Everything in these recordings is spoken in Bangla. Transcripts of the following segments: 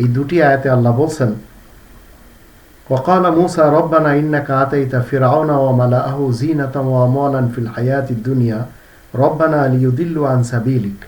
এই দুটি আয়াতে আল্লাহ বলছেন وقال موسى ربنا إنك آتيت فرعون وملأه زينة وأموالا في الحياة الدنيا ربنا ليضلوا عن سبيلك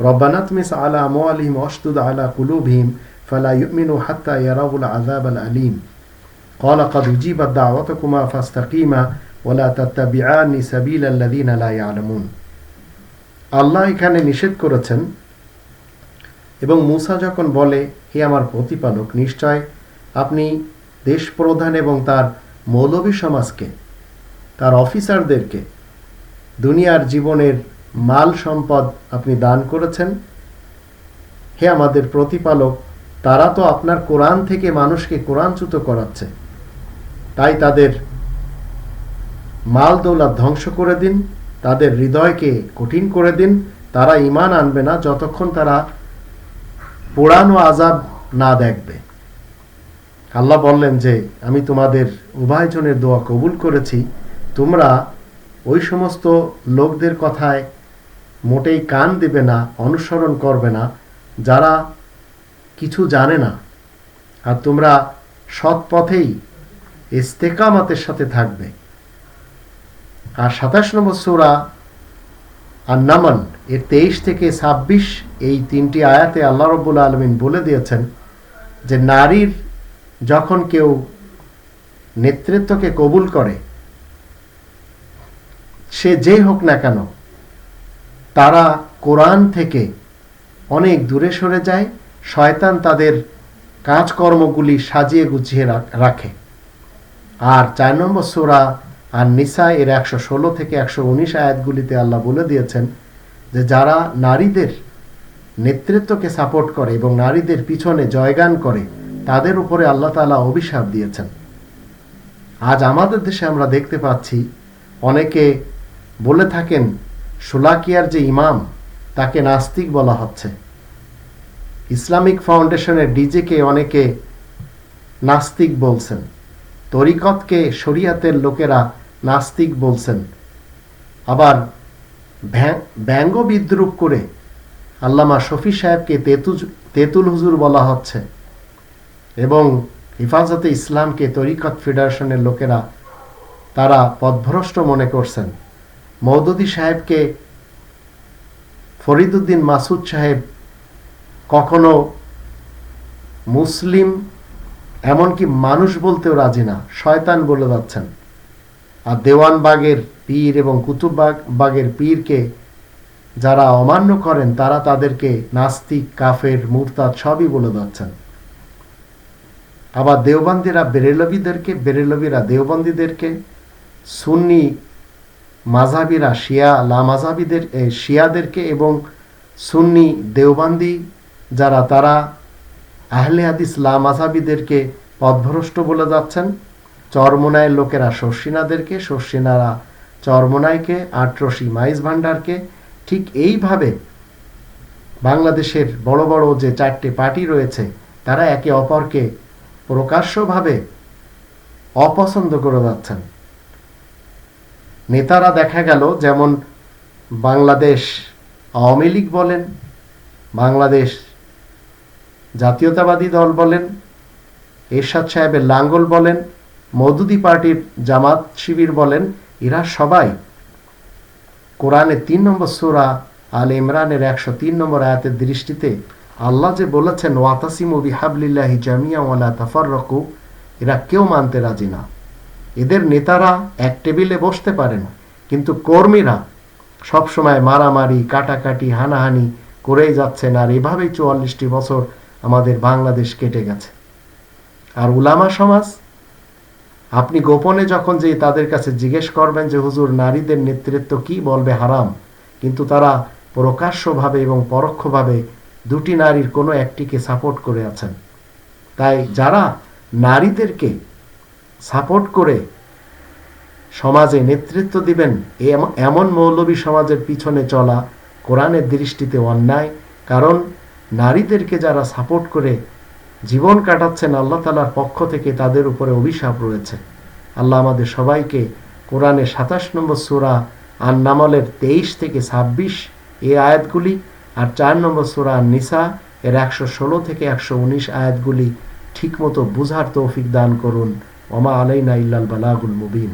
ربنا اطمس على أموالهم واشدد على قلوبهم فلا يؤمنوا حتى يروا العذاب الأليم قال قد أجيبت دعوتكما فاستقيما ولا تتبعان سبيل الذين لا يعلمون আল্লাহ এখানে নিষেধ করেছেন এবং মুসা যখন বলে, হে আমার প্রতিপালক, নিশ্চয় আপনি দেশ প্রধান এবং তার মৌলবী সমাজকে, তার অফিসারদেরকে, দুনিয়ার জীবনের মাল সম্পদ আপনি দান করেছেন? হে আমাদের প্রতিপালক, তারা তো আপনার কোরআন থেকে মানুষকে কোরআনচ্যুত করাচ্ছে। তাই তাদের মাল দৌলত ধ্বংস করে দিন, তাদের হৃদয়কে কঠিন করে দিন, তারা ইমান আনবে না যতক্ষণ তারা পোড়ানো আজাব না দেখবে। আল্লাহ বললেন যে, আমি তোমাদের উভয়জনের দোয়া কবুল করেছি। তোমরা ওই সমস্ত লোকদের কথায় মোটেই কান দেবে না, অনুসরণ করবে না, যারা কিছু জানে না। আর তোমরা সৎ পথেই ইস্তেকামাতের সাথে থাকবে। আর সাতাশ নম্বর সৌরা আর নামান, এর তেইশ থেকে ছাব্বিশ এই তিনটি আয়াতে আল্লাহ রব্বুল আলমিন বলে দিয়েছেন যে, নারীর যখন কেউ নেতৃত্বকে কবুল করে, সে যে হোক না কেন, তারা কোরআন থেকে অনেক দূরে সরে যায়, শয়তান তাদের কাজকর্মগুলি সাজিয়ে গুছিয়ে রাখে। আর চার নম্বর সোরা আর নিসা এর একশো ষোলো থেকে একশো উনিশ আয়াতগুলিতে আল্লাহ বলে দিয়েছেন যে যারা নারীদের নেতৃত্বকে সাপোর্ট করে এবং নারীদের পিছনে জয়গান করে, তাদের উপরে আল্লাহ তালা অভিশাপ দিয়েছেন। আজ আমাদের দেশে আমরা দেখতে পাচ্ছি, অনেকে বলে থাকেন সোলাকিয়ার যে ইমাম, তাকে নাস্তিক বলা হচ্ছে। ইসলামিক ফাউন্ডেশনের ডিজেকে অনেকে নাস্তিক বলছেন। তরিকতকে শরিয়াতের লোকেরা নাস্তিক বলছেন। আবার ব্যঙ্গ বিদ্রুপ করে আল্লামা শফি সাহেবকে তেতুজ, তেতুল হুজুর বলা হচ্ছে এবং হিফাজতে ইসলামকে তরিকত ফেডারেশনের লোকেরা তারা পথভ্রষ্ট মনে করছেন। মৌদুদি সাহেবকে ফরিদুদ্দিন মাসুদ সাহেব কখনো মুসলিম এমনকি মানুষ বলতেও রাজি না, শয়তান বলে যাচ্ছেন। আর দেওয়ানবাগের পীর এবং কুতুববাগ বাগের পীরকে যারা অমান্য করেন, তারা তাদেরকে নাস্তিক, কাফের, মুরতাদ সবই বলে যাচ্ছেন। আবার দেওবন্দিরা, বেরেলবিদেরকে, বেরেলবিরা দেওবন্দিদেরকে, সুন্নি মাঝাবিরা শিয়া লা মাঝাবিদের শিয়াদেরকে এবং সুন্নি দেওবান্দি যারা, তারা আহলে হাদিস লা মাঝাবিদেরকে পথভ্রষ্ট বলে যাচ্ছেন। চরমোনায়ের লোকেরা শর্ষিনাদেরকে, শর্ষিনারা চরমোনাইকে আটরশি মাইজ ভান্ডারকে ঠিক এইভাবে বাংলাদেশের বড় বড় যে চারটে পার্টি রয়েছে, তারা একে অপরকে প্রকাশ্যভাবে অপছন্দ করে যাচ্ছেন। নেতারা দেখা গেল যেমন বাংলাদেশ আওয়ামী লীগ বলেন, বাংলাদেশ জাতীয়তাবাদী দল বলেন, এরশাদ সাহেবের লাঙ্গল বলেন মৌদুদি পার্টির জামাত শিবির বলেন, এরা সবাই কোরআনের তিন নম্বর সুরা আল ইমরানের একশো তিন নম্বর আয়াতের দৃষ্টিতে আল্লাহ যে বলেছেন, ওয়াতাসিম বিহাবলিল্লাহি জামিয়া ওয়ালা তাফার রকু এরা কেউ মানতে রাজি না। এদের নেতারা এক টেবিলে বসতে পারেন কিন্তু কর্মীরা সবসময় মারামারি, কাটাকাটি, হানাহানি করেই যাচ্ছেন, আর এভাবেই চুয়াল্লিশটি বছর আমাদের বাংলাদেশ কেটে গেছে। আর উলামা সমাজ, আপনি গোপনে যখন যে তাদের কাছে জিজ্ঞেস করবেন যে, হুজুর, নারীদের নেতৃত্ব কি বলবে? হারাম। কিন্তু তারা প্রকাশ্যভাবে এবং পরোক্ষভাবে দুটি নারীর কোনো একটিকে সাপোর্ট করে আছেন। তাই যারা নারীদেরকে সাপোর্ট করে সমাজে নেতৃত্ব দিবেন, এম- এমন মৌলবী সমাজের পিছনে চলা কোরআনের দৃষ্টিতে অন্যায়। কারণ নারীদেরকে যারা সাপোর্ট করে জীবন কাটাচ্ছেন, আল্লাহ তালার পক্ষ থেকে তাদের উপরে অভিশাপ রয়েছে। আল্লাহ আমাদের সবাইকে কোরআনের সাতাশ নম্বর সুরা আর নামলের তেইশ থেকে ছাব্বিশ এ আয়াতগুলি আর চার নম্বর সুরা নিসা এর একশো ষোলো থেকে একশো উনিশ আয়াতগুলি ঠিকমতো বুঝার তৌফিক দান করুন। ওমা আলাইনা ইল্লাল বালাগুল মুবিন।